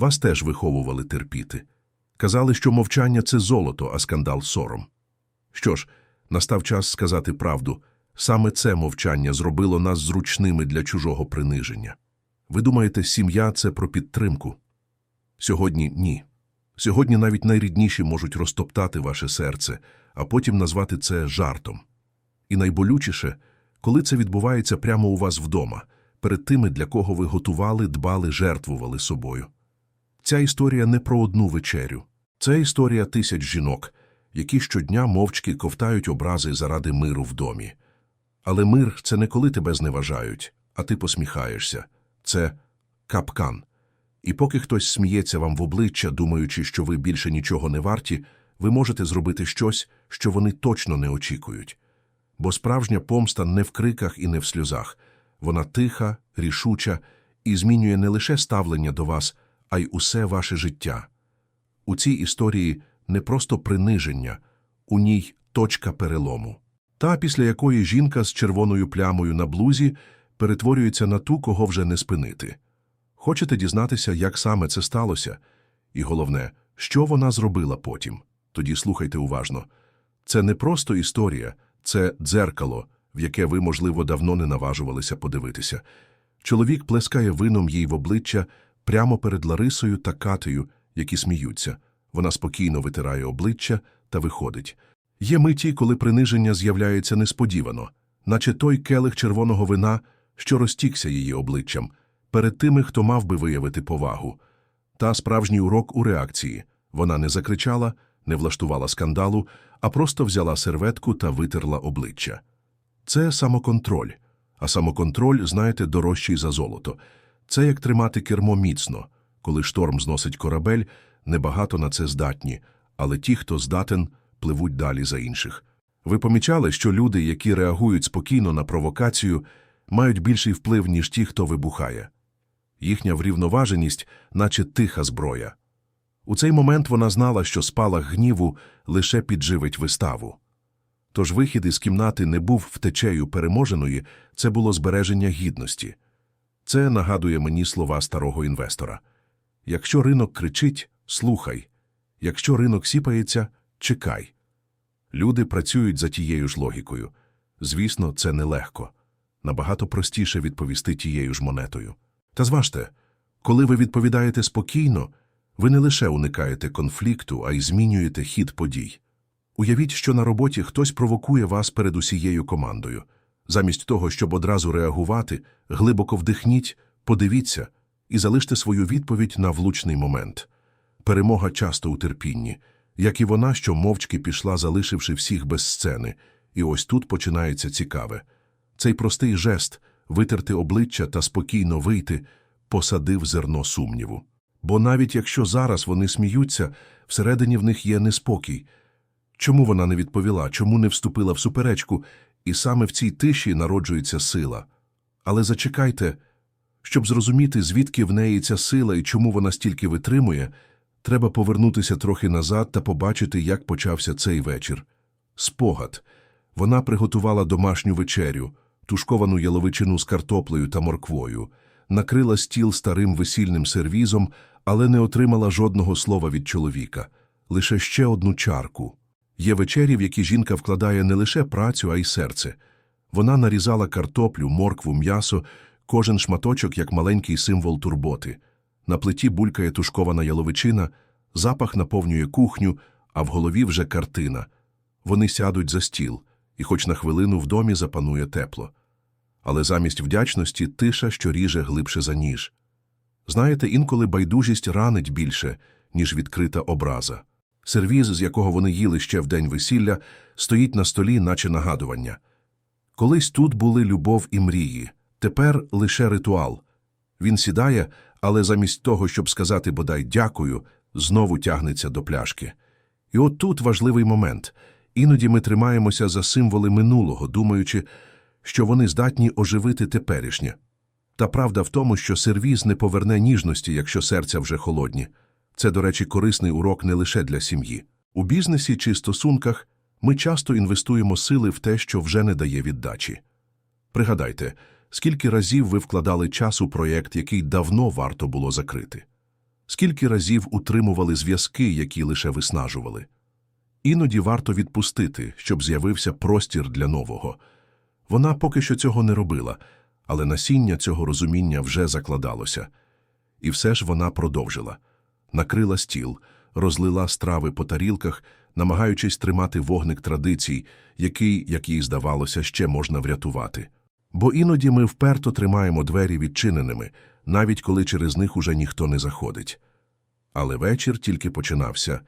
Вас теж виховували терпіти. Казали, що мовчання це золото, а скандал сором. Що ж, настав час сказати правду. Саме це мовчання зробило нас зручними для чужого приниження. Ви думаєте, сім'я це про підтримку? Сьогодні ні. Сьогодні навіть найрідніші можуть розтоптати ваше серце, а потім назвати це жартом. І найболючіше, коли це відбувається прямо у вас вдома, перед тими, для кого ви готували, дбали, жертвували собою. Ця історія не про одну вечерю. Це історія тисяч жінок, які щодня мовчки ковтають образи заради миру в домі. Але мир це не коли тебе зневажають, а ти посміхаєшся. Це капкан. І поки хтось сміється вам в обличчя, думаючи, що ви більше нічого не варті, ви можете зробити щось, що вони точно не очікують. Бо справжня помста не в криках і не в сльозах. Вона тиха, рішуча і змінює не лише ставлення до вас, а й усе ваше життя. У цій історії не просто приниження, у ній точка перелому. Та, після якої жінка з червоною плямою на блузі перетворюється на ту, кого вже не спинити. Хочете дізнатися, як саме це сталося? І головне, що вона зробила потім? Тоді слухайте уважно. Це не просто історія, це дзеркало, в яке ви, можливо, давно не наважувалися подивитися. Чоловік плескає вином їй в обличчя прямо перед Ларисою та Катею, які сміються. Вона спокійно витирає обличчя та виходить. Є миті, коли приниження з'являється несподівано, наче той келих червоного вина, що розтікся її обличчям, перед тими, хто мав би виявити повагу. Та справжній урок у реакції. Вона не закричала, не влаштувала скандалу, а просто взяла серветку та витерла обличчя. Це самоконтроль. А самоконтроль, знаєте, дорожчий за золото. Це як тримати кермо міцно. Коли шторм зносить корабель, небагато на це здатні, але ті, хто здатен, пливуть далі за інших. Ви помічали, що люди, які реагують спокійно на провокацію, мають більший вплив, ніж ті, хто вибухає. Їхня врівноваженість, наче тиха зброя. У цей момент вона знала, що спалах гніву лише підживить виставу. Тож вихід із кімнати не був втечею переможеної, це було збереження гідності. Це нагадує мені слова старого інвестора. Якщо ринок кричить, слухай. Якщо ринок сіпається, чекай. Люди працюють за тією ж логікою. Звісно, це нелегко. Набагато простіше відповісти тією ж монетою. Та зважте, коли ви відповідаєте спокійно, ви не лише уникаєте конфлікту, а й змінюєте хід подій. Уявіть, що на роботі хтось провокує вас перед усією командою. Замість того, щоб одразу реагувати, глибоко вдихніть, подивіться і залиште свою відповідь на влучний момент. Перемога часто у терпінні, як і вона, що мовчки пішла, залишивши всіх без сцени. І ось тут починається цікаве. Цей простий жест витерти обличчя та спокійно вийти посадив зерно сумніву. Бо навіть якщо зараз вони сміються, всередині в них є неспокій. Чому вона не відповіла, чому не вступила в суперечку, і саме в цій тиші народжується сила. Але зачекайте, щоб зрозуміти, звідки в неї ця сила і чому вона стільки витримує, треба повернутися трохи назад та побачити, як почався цей вечір. Спогад. Вона приготувала домашню вечерю, тушковану яловичину з картоплею та морквою, накрила стіл старим весільним сервізом, але не отримала жодного слова від чоловіка, лише ще одну чарку. Є вечері, в які жінка вкладає не лише працю, а й серце. Вона нарізала картоплю, моркву, м'ясо, кожен шматочок як маленький символ турботи. На плиті булькає тушкована яловичина, запах наповнює кухню, а в голові вже картина. Вони сядуть за стіл, і хоч на хвилину в домі запанує тепло. Але замість вдячності тиша, що ріже глибше за ніж. Знаєте, інколи байдужість ранить більше, ніж відкрита образа. Сервіз, з якого вони їли ще в день весілля, стоїть на столі, наче нагадування. Колись тут були любов і мрії, тепер лише ритуал. Він сідає, але замість того, щоб сказати бодай дякую, знову тягнеться до пляшки. І от тут важливий момент. Іноді ми тримаємося за символи минулого, думаючи, що вони здатні оживити теперішнє. Та правда в тому, що сервіз не поверне ніжності, якщо серця вже холодні. Це, до речі, корисний урок не лише для сім'ї. У бізнесі чи стосунках ми часто інвестуємо сили в те, що вже не дає віддачі. Пригадайте, скільки разів ви вкладали час у проєкт, який давно варто було закрити. Скільки разів утримували зв'язки, які лише виснажували. Іноді варто відпустити, щоб з'явився простір для нового. Вона поки що цього не робила, але насіння цього розуміння вже закладалося. І все ж вона продовжила. Накрила стіл, розлила страви по тарілках, намагаючись тримати вогник традицій, який, як їй здавалося, ще можна врятувати. Бо іноді ми вперто тримаємо двері відчиненими, навіть коли через них уже ніхто не заходить. Але вечір тільки починався,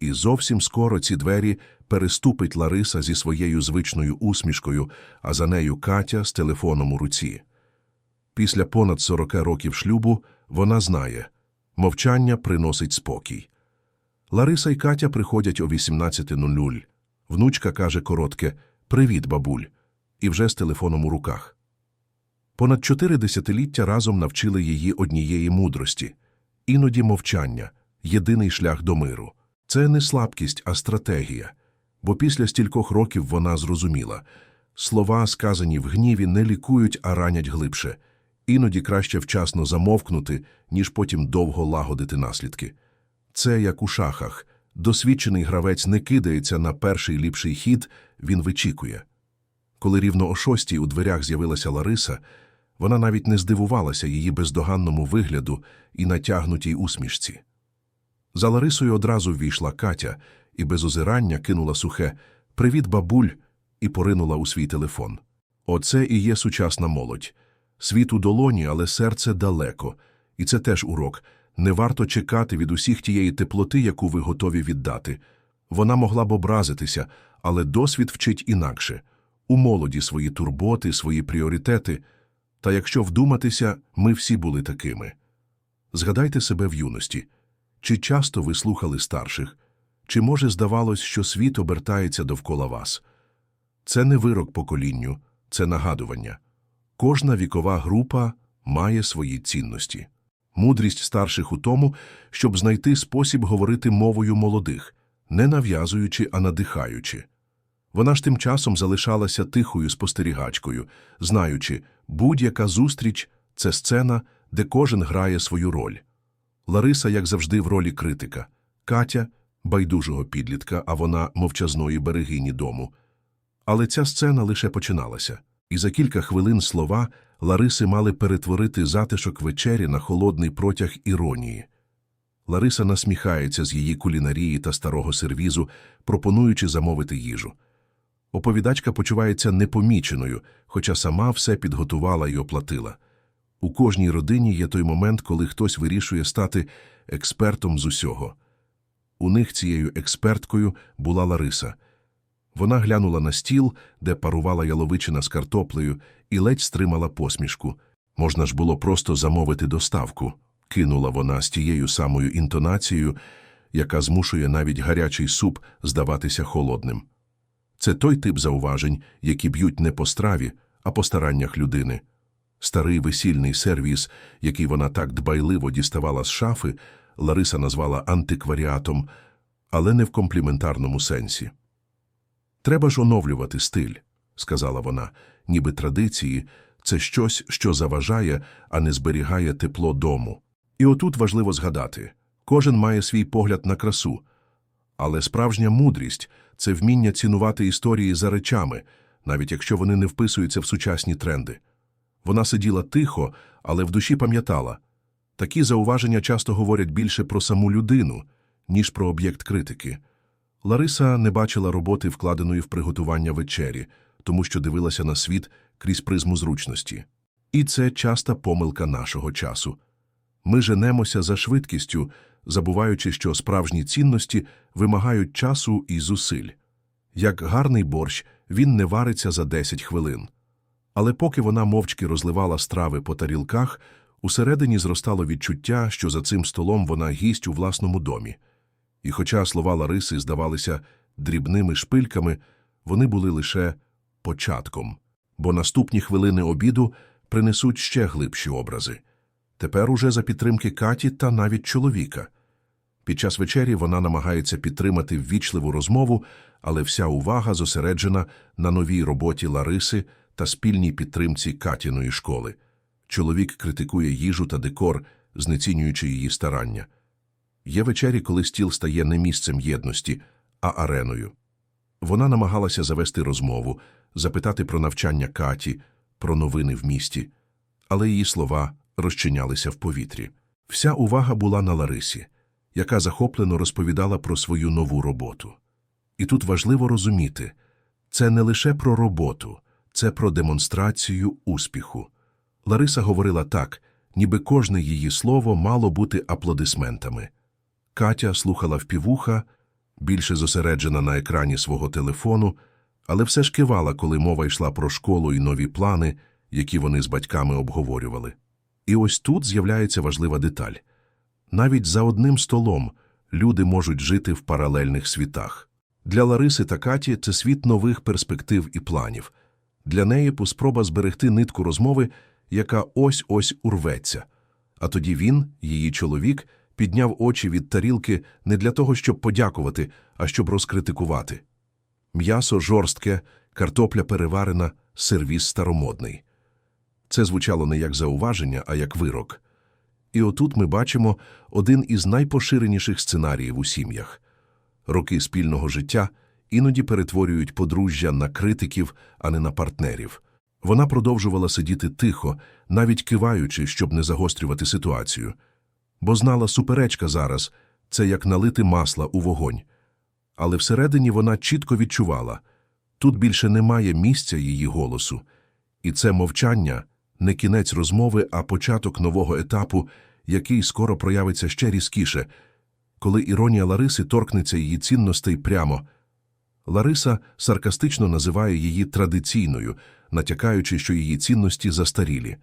і зовсім скоро ці двері переступить Лариса зі своєю звичною усмішкою, а за нею Катя з телефоном у руці. Після понад 40 років шлюбу вона знає – мовчання приносить спокій. Лариса й Катя приходять о 18.00. Внучка каже коротке «Привіт, бабуль» і вже з телефоном у руках. Понад чотири десятиліття разом навчили її однієї мудрості. Іноді мовчання – єдиний шлях до миру. Це не слабкість, а стратегія. Бо після стількох років вона зрозуміла – слова, сказані в гніві, не лікують, а ранять глибше. Іноді краще вчасно замовкнути, ніж потім довго лагодити наслідки. Це як у шахах. Досвідчений гравець не кидається на перший ліпший хід, він вичікує. Коли рівно о шостій у дверях з'явилася Лариса, вона навіть не здивувалася її бездоганному вигляду і натягнутій усмішці. За Ларисою одразу ввійшла Катя і без озирання кинула сухе «Привіт, бабуль!» і поринула у свій телефон. Оце і є сучасна молодь. Світ у долоні, але серце далеко. І це теж урок. Не варто чекати від усіх тієї теплоти, яку ви готові віддати. Вона могла б образитися, але досвід вчить інакше. У молоді свої турботи, свої пріоритети. Та якщо вдуматися, ми всі були такими. Згадайте себе в юності. Чи часто ви слухали старших? Чи, може, здавалось, що світ обертається довкола вас? Це не вирок поколінню, це нагадування. Кожна вікова група має свої цінності. Мудрість старших у тому, щоб знайти спосіб говорити мовою молодих, не нав'язуючи, а надихаючи. Вона ж тим часом залишалася тихою спостерігачкою, знаючи, будь-яка зустріч – це сцена, де кожен грає свою роль. Лариса, як завжди, в ролі критика, Катя – байдужого підлітка, а вона – мовчазної берегині дому. Але ця сцена лише починалася, і за кілька хвилин слова Лариси мали перетворити затишок вечері на холодний протяг іронії. Лариса насміхається з її кулінарії та старого сервізу, пропонуючи замовити їжу. Оповідачка почувається непоміченою, хоча сама все підготувала і оплатила. У кожній родині є той момент, коли хтось вирішує стати експертом з усього. У них цією експерткою була Лариса. Вона глянула на стіл, де парувала яловичина з картоплею, і ледь стримала посмішку. Можна ж було просто замовити доставку, кинула вона з тією самою інтонацією, яка змушує навіть гарячий суп здаватися холодним. Це той тип зауважень, які б'ють не по страві, а по стараннях людини. Старий весільний сервіс, який вона так дбайливо діставала з шафи, Лариса назвала антикваріатом, але не в компліментарному сенсі. Треба ж оновлювати стиль, сказала вона, ніби традиції це щось, що заважає, а не зберігає тепло дому. І отут важливо згадати кожен має свій погляд на красу, але справжня мудрість це вміння цінувати історії за речами, навіть якщо вони не вписуються в сучасні тренди. Вона сиділа тихо, але в душі пам'ятала такі зауваження часто говорять більше про саму людину, ніж про об'єкт критики. Лариса не бачила роботи, вкладеної в приготування вечері, тому що дивилася на світ крізь призму зручності. І це часта помилка нашого часу. Ми женемося за швидкістю, забуваючи, що справжні цінності вимагають часу і зусиль. Як гарний борщ, він не вариться за 10 хвилин. Але поки вона мовчки розливала страви по тарілках, усередині зростало відчуття, що за цим столом вона гість у власному домі. І хоча слова Лариси здавалися дрібними шпильками, вони були лише початком, бо наступні хвилини обіду принесуть ще глибші образи. Тепер уже за підтримки Каті та навіть чоловіка. Під час вечері вона намагається підтримати ввічливу розмову, але вся увага зосереджена на новій роботі Лариси та спільній підтримці Катіної школи. Чоловік критикує їжу та декор, знецінюючи її старання. Є вечері, коли стіл стає не місцем єдності, а ареною. Вона намагалася завести розмову, запитати про навчання Каті, про новини в місті, але її слова розчинялися в повітрі. Вся увага була на Ларисі, яка захоплено розповідала про свою нову роботу. І тут важливо розуміти, це не лише про роботу, це про демонстрацію успіху. Лариса говорила так, ніби кожне її слово мало бути аплодисментами. Катя слухала впівуха, більше зосереджена на екрані свого телефону, але все ж кивала, коли мова йшла про школу і нові плани, які вони з батьками обговорювали. І ось тут з'являється важлива деталь. Навіть за одним столом люди можуть жити в паралельних світах. Для Лариси та Каті це світ нових перспектив і планів. Для неї спроба зберегти нитку розмови, яка ось-ось урветься. А тоді він, її чоловік, підняв очі від тарілки не для того, щоб подякувати, а щоб розкритикувати. М'ясо жорстке, картопля переварена, сервіс старомодний. Це звучало не як зауваження, а як вирок. І отут ми бачимо один із найпоширеніших сценаріїв у сім'ях. Роки спільного життя іноді перетворюють подружжя на критиків, а не на партнерів. Вона продовжувала сидіти тихо, навіть киваючи, щоб не загострювати ситуацію. Бо знала, суперечка зараз – це як налити масла у вогонь. Але всередині вона чітко відчувала – тут більше немає місця її голосу. І це мовчання – не кінець розмови, а початок нового етапу, який скоро проявиться ще різкіше, коли іронія Лариси торкнеться її цінностей прямо. Лариса саркастично називає її традиційною, натякаючи, що її цінності застарілі.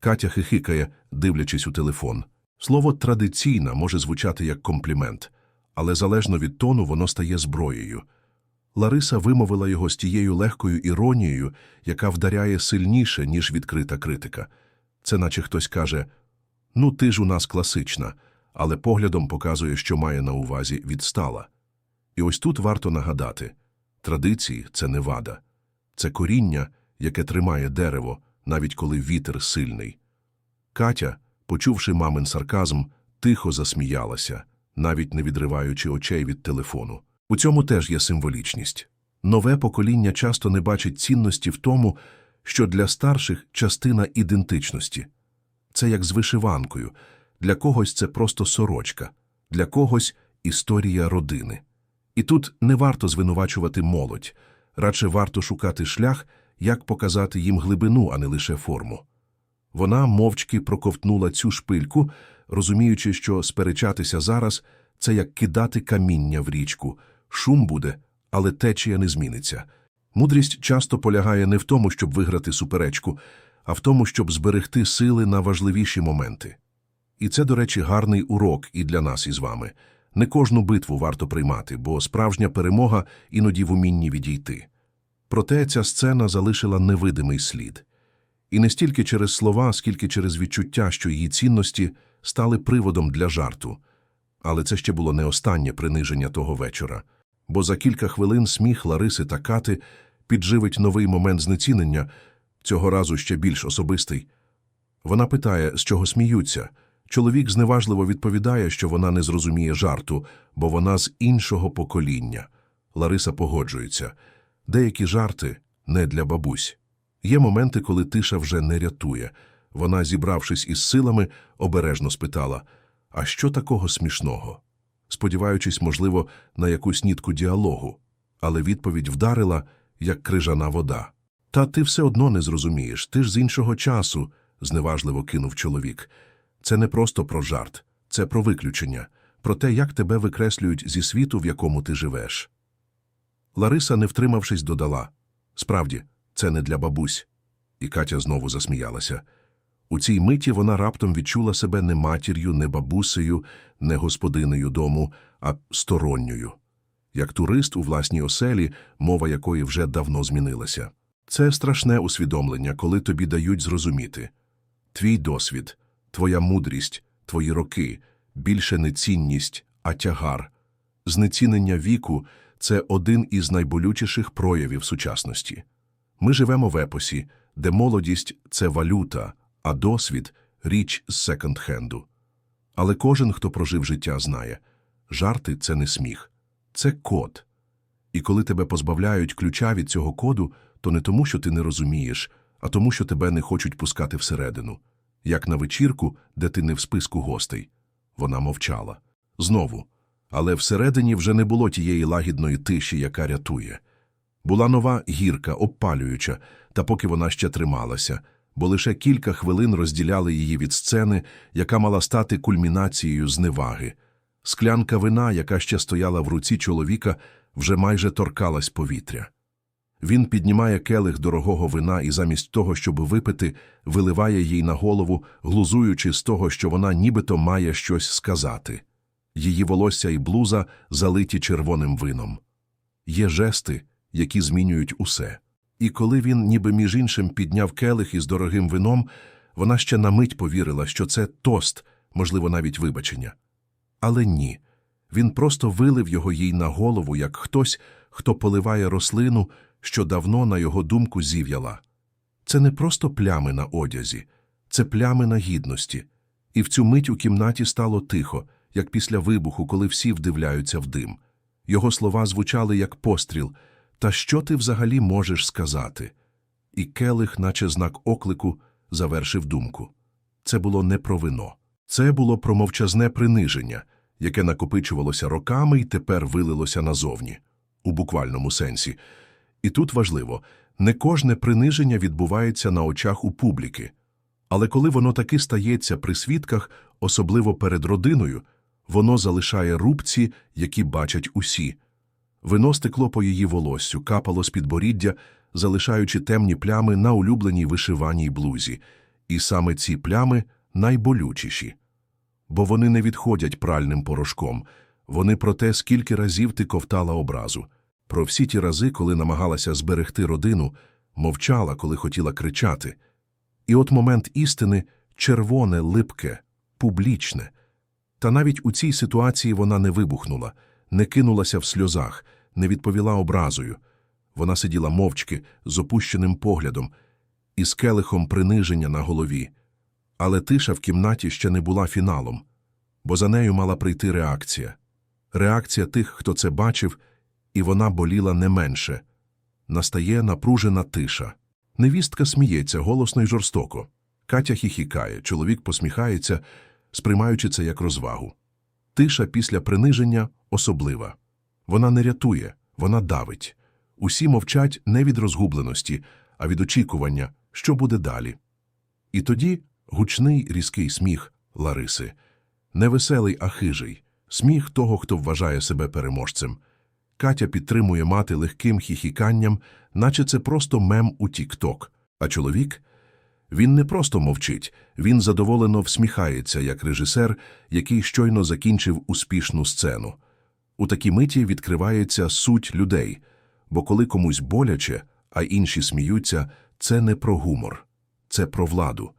Катя хихикає, дивлячись у телефон. Слово «традиційна» може звучати як комплімент, але залежно від тону воно стає зброєю. Лариса вимовила його з тією легкою іронією, яка вдаряє сильніше, ніж відкрита критика. Це наче хтось каже «Ну, ти ж у нас класична», але поглядом показує, що має на увазі відстала. І ось тут варто нагадати традиції це не вада, це коріння, яке тримає дерево, навіть коли вітер сильний. Катя, почувши мамин сарказм, тихо засміялася, навіть не відриваючи очей від телефону. У цьому теж є символічність. Нове покоління часто не бачить цінності в тому, що для старших частина ідентичності. Це як з вишиванкою. Для когось це просто сорочка, для когось історія родини. І тут не варто звинувачувати молодь, радше варто шукати шлях, як показати їм глибину, а не лише форму. Вона мовчки проковтнула цю шпильку, розуміючи, що сперечатися зараз це як кидати каміння в річку. Шум буде, але течія не зміниться. Мудрість часто полягає не в тому, щоб виграти суперечку, а в тому, щоб зберегти сили на важливіші моменти. І це, до речі, гарний урок і для нас із вами. Не кожну битву варто приймати, бо справжня перемога іноді в умінні відійти. Проте ця сцена залишила невидимий слід. І не стільки через слова, скільки через відчуття, що її цінності стали приводом для жарту. Але це ще було не останнє приниження того вечора, бо за кілька хвилин сміх Лариси та Кати підживить новий момент знецінення, цього разу ще більш особистий. Вона питає, з чого сміються. Чоловік зневажливо відповідає, що вона не зрозуміє жарту, бо вона з іншого покоління. Лариса погоджується. Деякі жарти не для бабусь. Є моменти, коли тиша вже не рятує. Вона, зібравшись із силами, обережно спитала А що такого смішного? Сподіваючись, можливо, на якусь нітку діалогу. Але відповідь вдарила, як крижана вода. Та ти все одно не зрозумієш, ти ж з іншого часу, зневажливо кинув чоловік. Це не просто про жарт, це про виключення, про те, як тебе викреслюють зі світу, в якому ти живеш. Лариса, не втримавшись, додала Справді, це не для бабусь. І Катя знову засміялася. У цій миті вона раптом відчула себе не матір'ю, не бабусею, не господинею дому, а сторонньою. Як турист у власній оселі, мова якої вже давно змінилася. Це страшне усвідомлення, коли тобі дають зрозуміти. Твій досвід, твоя мудрість, твої роки більше не цінність, а тягар. Знецінення віку це один із найболючіших проявів сучасності. Ми живемо в епосі, де молодість це валюта, а досвід річ з секонд-хенду. Але кожен, хто прожив життя, знає жарти це не сміх, це код. І коли тебе позбавляють ключа від цього коду, то не тому, що ти не розумієш, а тому, що тебе не хочуть пускати всередину. Як на вечірку, де ти не в списку гостей. Вона мовчала. Знову. Але всередині вже не було тієї лагідної тиші, яка рятує. Була нова гірка, обпалююча, та поки вона ще трималася, бо лише кілька хвилин розділяли її від сцени, яка мала стати кульмінацією зневаги. Склянка вина, яка ще стояла в руці чоловіка, вже майже торкалась повітря. Він піднімає келих дорогого вина і замість того, щоб випити, виливає їй на голову, глузуючи з того, що вона нібито має щось сказати. Її волосся і блуза залиті червоним вином. Є жести, які змінюють усе. І коли він, ніби між іншим, підняв келих із дорогим вином, вона ще на мить повірила, що це тост, можливо, навіть вибачення. Але ні. Він просто вилив його їй на голову, як хтось, хто поливає рослину, що давно, на його думку, зів'яла. Це не просто плями на одязі, це плями на гідності. І в цю мить у кімнаті стало тихо, як після вибуху, коли всі вдивляються в дим. Його слова звучали як постріл. Та що ти взагалі можеш сказати? І келих, наче знак оклику, завершив думку. Це було не про вино. Це було про мовчазне приниження, яке накопичувалося роками і тепер вилилося назовні, у буквальному сенсі. І тут важливо, не кожне приниження відбувається на очах у публіки. Але коли воно таки стається при свідках, особливо перед родиною, воно залишає рубці, які бачать усі. Вино стекло по її волоссю, капало з підборіддя, залишаючи темні плями на улюбленій вишиваній блузі. І саме ці плями найболючіші. Бо вони не відходять пральним порошком, вони про те, скільки разів ти ковтала образу, про всі ті рази, коли намагалася зберегти родину, мовчала, коли хотіла кричати. І от момент істини червоне, липке, публічне. Та навіть у цій ситуації вона не вибухнула, не кинулася в сльозах, не відповіла образою. Вона сиділа мовчки, з опущеним поглядом, із келихом приниження на голові. Але тиша в кімнаті ще не була фіналом, бо за нею мала прийти реакція. Реакція тих, хто це бачив, і вона боліла не менше. Настає напружена тиша. Невістка сміється голосно й жорстоко. Катя хіхікає, чоловік посміхається, сприймаючи це як розвагу. Тиша після приниження особлива. Вона не рятує, вона давить. Усі мовчать не від розгубленості, а від очікування, що буде далі. І тоді гучний різкий сміх Лариси. Не веселий, а хижий. Сміх того, хто вважає себе переможцем. Катя підтримує мати легким хіхіканням, наче це просто мем у тік-ток. А чоловік? Він не просто мовчить, він задоволено всміхається, як режисер, який щойно закінчив успішну сцену. У такій миті відкривається суть людей, бо коли комусь боляче, а інші сміються, це не про гумор, це про владу,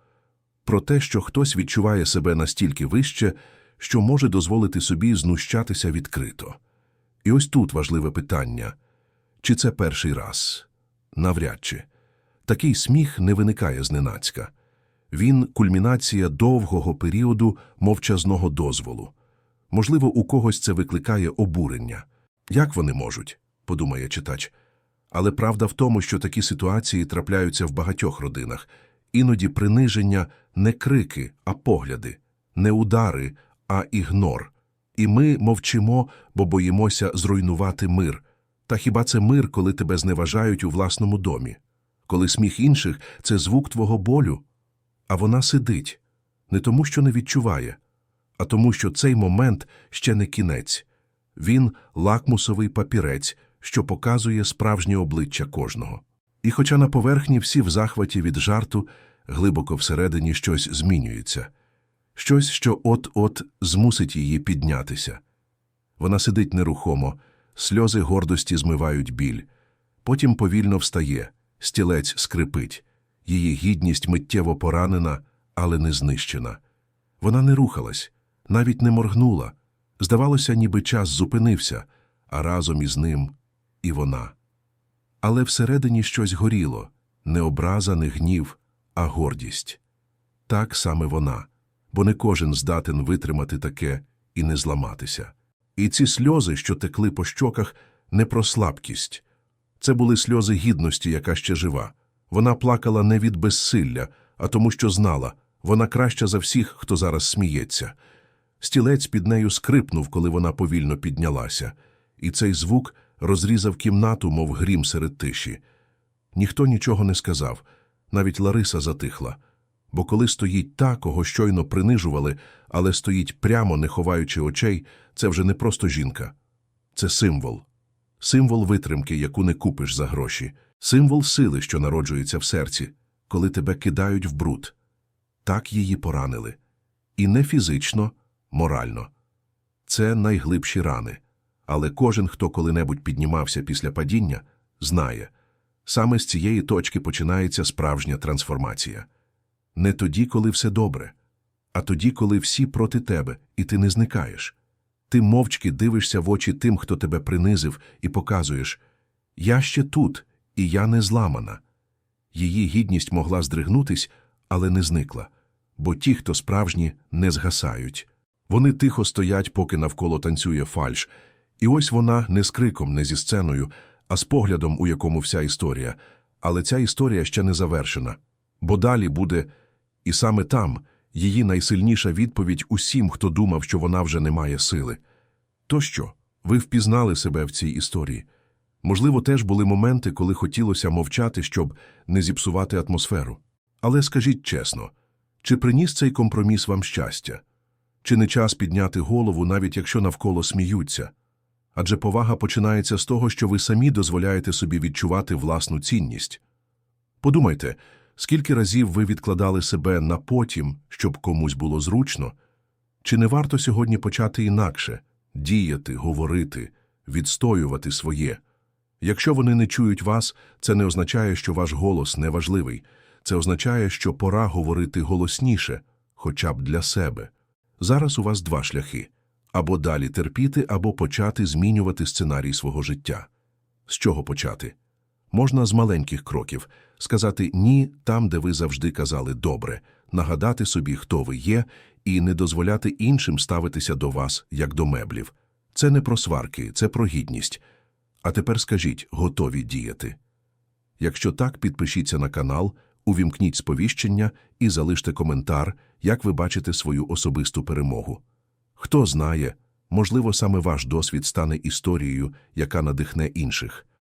про те, що хтось відчуває себе настільки вище, що може дозволити собі знущатися відкрито. І ось тут важливе питання чи це перший раз? Навряд чи. Такий сміх не виникає зненацька. Він кульмінація довгого періоду мовчазного дозволу. Можливо, у когось це викликає обурення. Як вони можуть? подумає читач. Але правда в тому, що такі ситуації трапляються в багатьох родинах. Іноді приниження не крики, а погляди, не удари, а ігнор. І ми мовчимо, бо боїмося зруйнувати мир. Та хіба це мир, коли тебе зневажають у власному домі? Коли сміх інших це звук твого болю? А вона сидить не тому, що не відчуває, а тому, що цей момент ще не кінець. Він лакмусовий папірець, що показує справжнє обличчя кожного. І хоча на поверхні всі в захваті від жарту, глибоко всередині щось змінюється, щось, що от-от змусить її піднятися. Вона сидить нерухомо, сльози гордості змивають біль, потім повільно встає, стілець скрипить, її гідність миттєво поранена, але не знищена. Вона не рухалась, навіть не моргнула. Здавалося, ніби час зупинився, а разом із ним і вона. Але всередині щось горіло не образа, не гнів, а гордість. Так саме вона бо не кожен здатен витримати таке і не зламатися. І ці сльози, що текли по щоках, не про слабкість. Це були сльози гідності, яка ще жива. Вона плакала не від безсилля, а тому, що знала, вона краща за всіх, хто зараз сміється. Стілець під нею скрипнув, коли вона повільно піднялася, і цей звук розрізав кімнату, мов грім серед тиші. Ніхто нічого не сказав, навіть Лариса затихла. Бо коли стоїть та, кого щойно принижували, але стоїть прямо, не ховаючи очей, це вже не просто жінка. Це символ. Символ витримки, яку не купиш за гроші. Символ сили, що народжується в серці, коли тебе кидають в бруд. Так її поранили. І не фізично, морально. Це найглибші рани. Але кожен, хто коли-небудь піднімався після падіння, знає. Саме з цієї точки починається справжня трансформація. Не тоді, коли все добре, а тоді, коли всі проти тебе, і ти не зникаєш. Ти мовчки дивишся в очі тим, хто тебе принизив, і показуєш «Я ще тут, і я не зламана». Її гідність могла здригнутись, але не зникла, бо ті, хто справжні, не згасають. Вони тихо стоять, поки навколо танцює фальш, і ось вона не з криком, не зі сценою, а з поглядом, у якому вся історія. Але ця історія ще не завершена, бо далі буде, і саме там її найсильніша відповідь усім, хто думав, що вона вже не має сили. То що? Ви впізнали себе в цій історії? Можливо, теж були моменти, коли хотілося мовчати, щоб не зіпсувати атмосферу. Але скажіть чесно, чи приніс цей компроміс вам щастя? Чи не час підняти голову, навіть якщо навколо сміються? Адже повага починається з того, що ви самі дозволяєте собі відчувати власну цінність. Подумайте, скільки разів ви відкладали себе на потім, щоб комусь було зручно? Чи не варто сьогодні почати інакше діяти, говорити, відстоювати своє? Якщо вони не чують вас, це не означає, що ваш голос неважливий. Це означає, що пора говорити голосніше, хоча б для себе. Зараз у вас два шляхи або далі терпіти, або почати змінювати сценарій свого життя. З чого почати? Можна з маленьких кроків сказати ні там, де ви завжди казали добре, нагадати собі, хто ви є, і не дозволяти іншим ставитися до вас, як до меблів. Це не про сварки, це про гідність. А тепер скажіть, готові діяти? Якщо так, підпишіться на канал, увімкніть сповіщення і залиште коментар, як ви бачите свою особисту перемогу. Хто знає, можливо, саме ваш досвід стане історією, яка надихне інших.